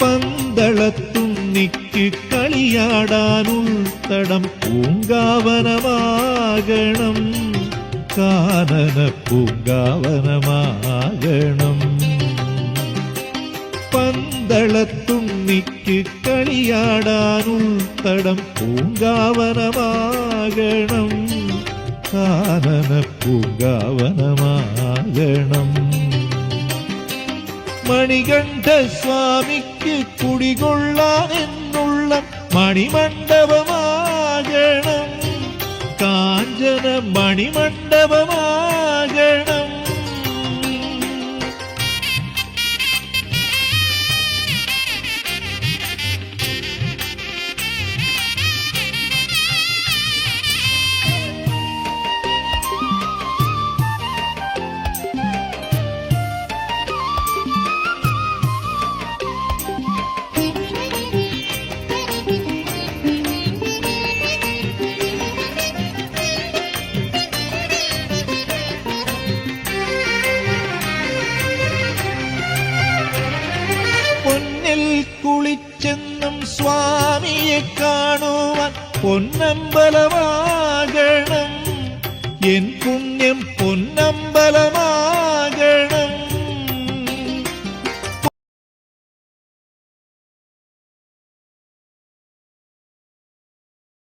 പന്തളത്തുണ്ണിക്ക് കളിയാടാനുൾത്തടം പൂങ്കാവനമാകണം കാനന പൂങ്കാവനമാകണം പന്തളത്തുണ്ണിക്ക് കളിയാടാനുൾത്തടം പൂങ്കാവനമാകണം കാനന പൂങ്കാവനമാകണം மணிகண்ட சுவாமிக்கு குடிகொள்ளான் என்னுள்ள மணிமண்டபமாகணம். காஞ்சன மணிமண்டபமாகணம். പൊന്നിൽ കുളിച്ചെന്നും സ്വാമിയെ കാണുവാൻ പൊന്നമ്പലമാകണം. എൻ പുണ്യം പൊന്നമ്പലമാകണം.